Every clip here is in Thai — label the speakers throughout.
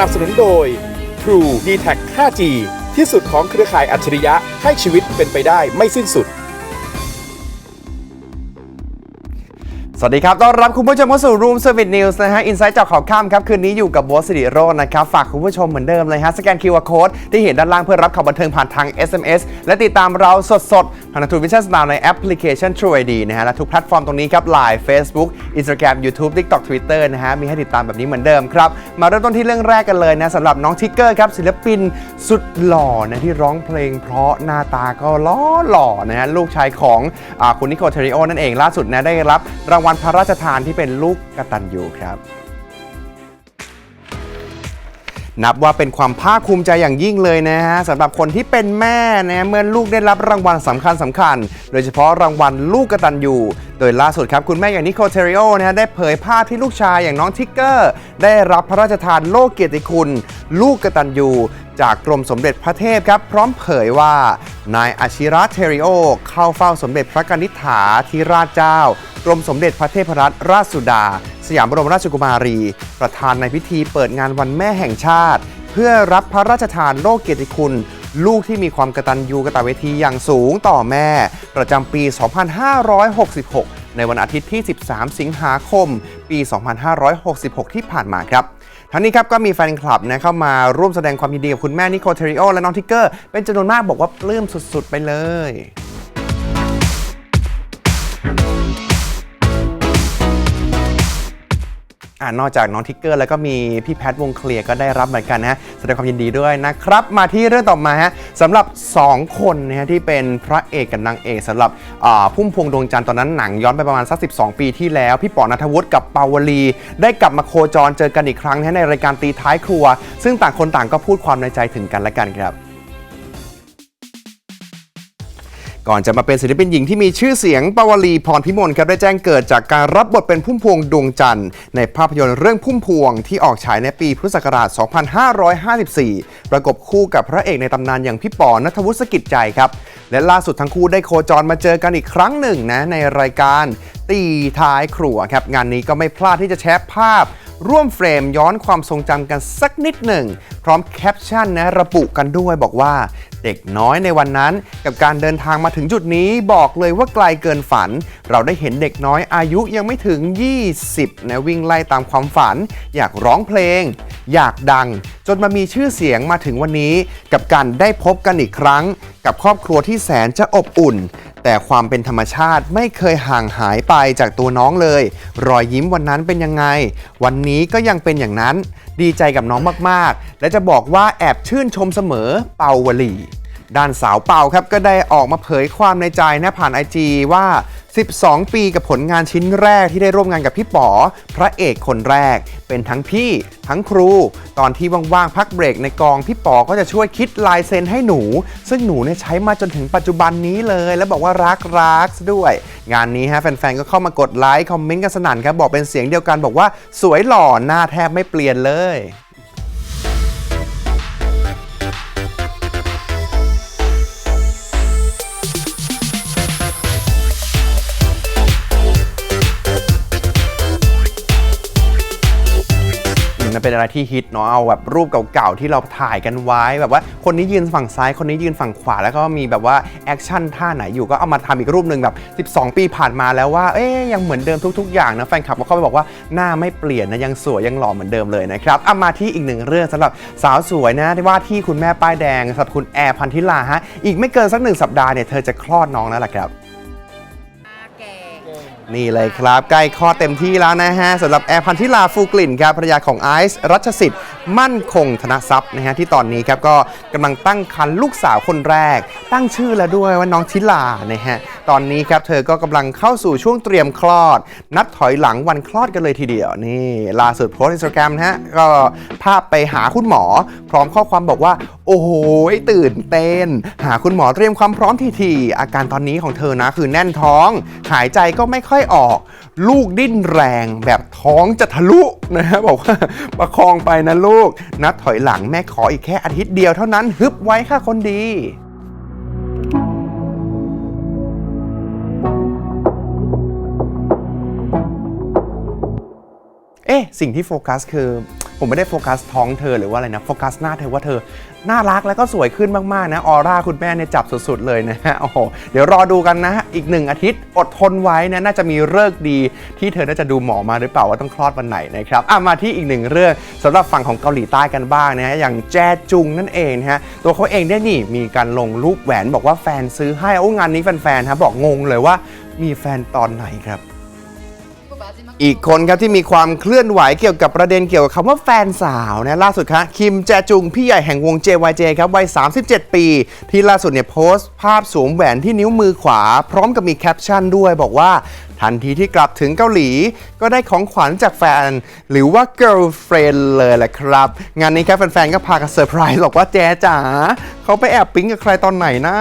Speaker 1: นับสนุนโดย True d t a c 5G ที่สุดของเครือข่ายอัจฉริยะให้ชีวิตเป็นไปได้ไม่สิ้นสุด
Speaker 2: สวัสดีครับ ต้อนรับคุณผู้ชมเข้าสู่ Room Service News นะฮะอินไซต์จากข่าวข้ามครับ คืนนี้อยู่กับโบทสิริโรจน์นะครับ ฝากคุณผู้ชมเหมือนเดิมเลยฮะ สแกน QR Code ที่เห็นด้านล่างเพื่อรับข่าวบันเทิงผ่านทาง SMS และติดตามเราสด ๆผ่านทางวิชั่นสตาร์ในแอปพลิเคชัน True ID นะฮะ และทุกแพลตฟอร์มตรงนี้ครับ Line Facebook Instagram YouTube TikTok Twitter นะฮะ มีให้ติดตามแบบนี้เหมือนเดิมครับ มาเริ่มต้นที่เรื่องแรกกันเลยนะสำหรับน้องทิกเกอร์ครับ ศิลปินสุดหล่อนะที่ร้องเพลงเพราะหน้าตาก็ล้อหล่อนะฮะ ลูกชายของอคุณนิโคลเทริโอนั่นเองล่าสุดนะได้รับรางวัลพระราชทานที่เป็นลูกกตัญญูครับ นับว่าเป็นความภาคภูมิใจอย่างยิ่งเลยนะฮะสำหรับคนที่เป็นแม่นะเมื่อลูกได้รับรางวัลสำคัญสำคัญ โดยเฉพาะรางวัลลูกกตัญญูโดยล่าสุดครับ คุณแม่อย่างนิโคลเทริโอนะฮะได้เผยภาพที่ลูกชายอย่างน้องทิกเกอร์ ได้รับพระราชทานโล่เกียรติคุณ ลูกกตัญญูจากกรมสมเด็จพระเทพครับ พร้อมเผยว่านายอาชิระเทริโอเข้าเฝ้าสมเด็จพระกนิษฐาธิราชเจ้า กรมสมเด็จพระเทพรัตนราชสุดา สยามบรมราชกุมารี ประธานในพิธีเปิดงานวันแม่แห่งชาติ เพื่อรับพระราชทานโล่เกียรติคุณ ลูกที่มีความกตัญญูกตเวทีอย่างสูงต่อแม่ ประจำปี 2566 ในวันอาทิตย์ที่ 13 สิงหาคม ปี 2566 ที่ผ่านมาครับทั้งนี้ครับก็มีแฟนคลับนะเข้ามาร่วมแสดงความยินดีกับคุณแม่นิโคเทริโอและน้องทิกเกอร์ เป็นจำนวนมากบอกว่าปลื้มสุดๆไปเลย อ่านอกจากน้องทิกเกอร์แล้วก็มีพี่แพทวงเคลียร์ก็ได้รับเหมือนกันนะแสดงความยินดีด้วยนะครับ มาที่เรื่องต่อมาฮะสำหรับ 2 คนนะฮะที่เป็นพระเอกกับนางเอกสำหรับพุ่มพวงดวงจันทร์ตอนนั้นหนังย้อนไปประมาณสัก 12 ปีที่แล้ว พี่ป๋อนัทวุฒิกับปาวลี ได้กลับมาโคจรเจอกันอีกครั้งนะในรายการตีท้ายครัว ซึ่งต่างคนต่างก็พูดความในใจถึงกันและกันครับ ก่อนจะมาเป็นศิลปินหญิงที่มีชื่อเสียงปวลีพรพิมลครับได้แจ้งเกิดจากการรับบทเป็นพุ่มพวงดวงจันทร์ ในภาพยนตร์เรื่องพุ่มพวงที่ออกฉายในปีพุทธศักราช 2554 ประกบคู่กับพระเอกในตำนานอย่างพี่ปอนัทวุฒิสกิจใจครับ และล่าสุดทั้งคู่ได้โคจรมาเจอกันอีกครั้งหนึ่งนะในรายการตีท้ายครัวครับงานนี้ก็ไม่พลาดที่จะแชร์ภาพ ร่วมเฟรมย้อนความทรงจำกันสักนิดหนึ่ง พร้อมแคปชั่นนะระบุกันด้วยบอกว่า เด็กน้อยในวันนั้น กับการเดินทางมาถึงจุดนี้บอกเลยว่าไกลเกินฝัน เราได้เห็นเด็กน้อยอายุยังไม่ถึง 20 นะวิ่งไล่ตามความฝัน อยากร้องเพลง อยากดัง จนมามีชื่อเสียงมาถึงวันนี้ กับการได้พบกันอีกครั้ง กับครอบครัวที่แสนจะอบอุ่นแต่ความเป็นธรรมชาติไม่เคยห่างหายไปจากตัวน้องเลย รอยยิ้มวันนั้นเป็นยังไง วันนี้ก็ยังเป็นอย่างนั้น ดีใจกับน้องมากๆ และจะบอกว่าแอบชื่นชมเสมอเปาวลี ด้านสาวเปาครับก็ได้ออกมาเผยความในใจนะผ่านไอจีว่า 12 ปีกับผลงานชิ้นแรกที่ได้ร่วมงานกับพี่ป๋อ พระเอกคนแรก เป็นทั้งพี่ทั้งครู ตอนที่ว่างๆพักเบรกในกองพี่ป๋อก็จะช่วยคิดลายเซ็นให้หนู ซึ่งหนูเนี่ยใช้มาจนถึงปัจจุบันนี้เลย แล้วบอกว่ารักรักซะด้วย งานนี้ฮะแฟนๆก็เข้ามากดไลค์คอมเมนต์กันสนั่นครับบอกเป็นเสียงเดียวกันบอกว่าสวยหล่อหน้าแทบไม่เปลี่ยนเลย มันเป็นอะไรที่ฮิตเนาะเอาแบบรูปเก่าๆที่เราถ่ายกันไว้แบบว่าคนนี้ยืนฝั่งซ้ายคนนี้ยืนฝั่งขวาแล้วก็มีแบบว่าแอคชั่นท่าไหนอยู่ก็เอามาทำอีกรูปหนึ่งแบบ 12 ปีผ่านมาแล้วว่าเอ๊ยยังเหมือนเดิมทุกๆ อย่างนะแฟนคลับก็เข้าไปบอกว่าหน้าไม่เปลี่ยนนะยังสวยยังหล่อเหมือนเดิมเลยนะครับเอามาที่อีกหนึ่งเรื่องสำหรับสาวสวยนะที่ว่าที่คุณแม่ป้ายแดงสำหรับคุณแอร์พันธิลาฮะอีกไม่เกินสักหนึ่งสัปดาห์เนี่ยเธอจะคลอดน้องแล้วล่ะครับ นี่เลยครับ ใกล้คลอดเต็มที่แล้วนะฮะสำหรับแอร์พันธิลาฟูกลิ่นครับภรรยาของไอซ์รัชสิทธิ์ มั่นคงธนทรัพย์นะฮะที่ตอนนี้ครับก็กำลังตั้งครรภ์ลูกสาวคนแรก ตั้งชื่อแล้วด้วยว่าน้องทิลานะฮะตอนนี้ครับเธอก็กำลังเข้าสู่ช่วงเตรียมคลอด นัดถอยหลังวันคลอดกันเลยทีเดียว นี่ล่าสุดโพสต์อินสตาแกรมนะฮะก็ภาพไปหาคุณหมอ พร้อมข้อความบอกว่า โอ้โหตื่นเต้น หาคุณหมอเตรียมความพร้อมทีๆอาการตอนนี้ของเธอนะคือแน่นท้อง หายใจก็ไม่ค่อยออก ลูกดิ้นแรงแบบท้องจะทะลุนะฮะบอกว่าประคองไปนะลูก นัดถอยหลังแม่ขออีกแค่อาทิตย์เดียวเท่านั้นฮึบไว้ค่ะคนดีเอ๊ะสิ่งที่โฟกัสคือ ผมไม่ได้โฟกัสท้องเธอหรือว่าอะไรนะโฟกัสหน้าเธอว่าเธอน่ารักแล้วก็สวยขึ้นมากๆนะออร่าคุณแม่เนี่ยจับสุดๆเลยนะฮะโอ้โหเดี๋ยวรอดูกันนะฮะอีกหนึ่งอาทิตย์อดทนไว้นะน่าจะมีเลิกดีที่เธอน่าจะดูหมอมาหรือเปล่าว่าต้องคลอดวันไหนนะครับอะมาที่อีกหนึ่งเรื่องสำหรับฝั่งของเกาหลีใต้กันบ้างนะฮะอย่างแจจุงนั่นเองนะฮะตัวเขาเองเนี่ยนี่มีการลงรูปแหวนบอกว่าแฟนซื้อให้โอ้งานนี้แฟนๆฮะบอกงงเลยว่ามีแฟนตอนไหนครับ อีกคนครับที่มีความเคลื่อนไหวเกี่ยวกับประเด็นเกี่ยวกับคำว่าแฟนสาวนะล่าสุดครับคิมแจจุงพี่ใหญ่แห่งวง JYJ ครับวัย 37 ปี ที่ล่าสุดเนี่ยโพสต์ภาพสวมแหวนที่นิ้วมือขวา พร้อมกับมีแคปชั่นด้วยบอกว่าทันทีที่กลับถึงเกาหลี ก็ได้ของขวัญจากแฟน หรือว่า girlfriend เลยแหละครับ งานนี้ครับแฟนๆ ก็พากันเซอร์ไพรส์บอกว่าแจจ๋าเขาไปแอบปิ๊งกับใครตอนไหนนะ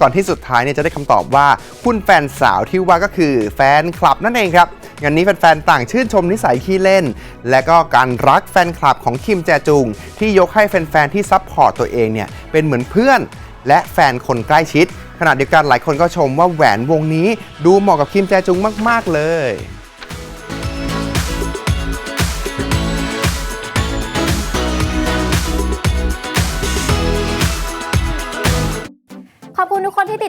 Speaker 2: ก่อนที่สุดท้ายเนี่ยจะได้คำตอบว่า คุณแฟนสาวที่ว่าก็คือแฟนคลับนั่นเองครับ งานนี้แฟนๆต่างชื่นชมนิสัยขี้เล่น และก็การรักแฟนคลับของคิมแจจุง ที่ยกให้แฟนๆที่ซับพอร์ตตัวเองเนี่ยเป็นเหมือนเพื่อน และแฟนคนใกล้ชิดขณะเดียวกันหลายคนก็ชมว่าแหวนวงนี้ดูเหมาะกับคิมแจจุงมาก ๆ เลย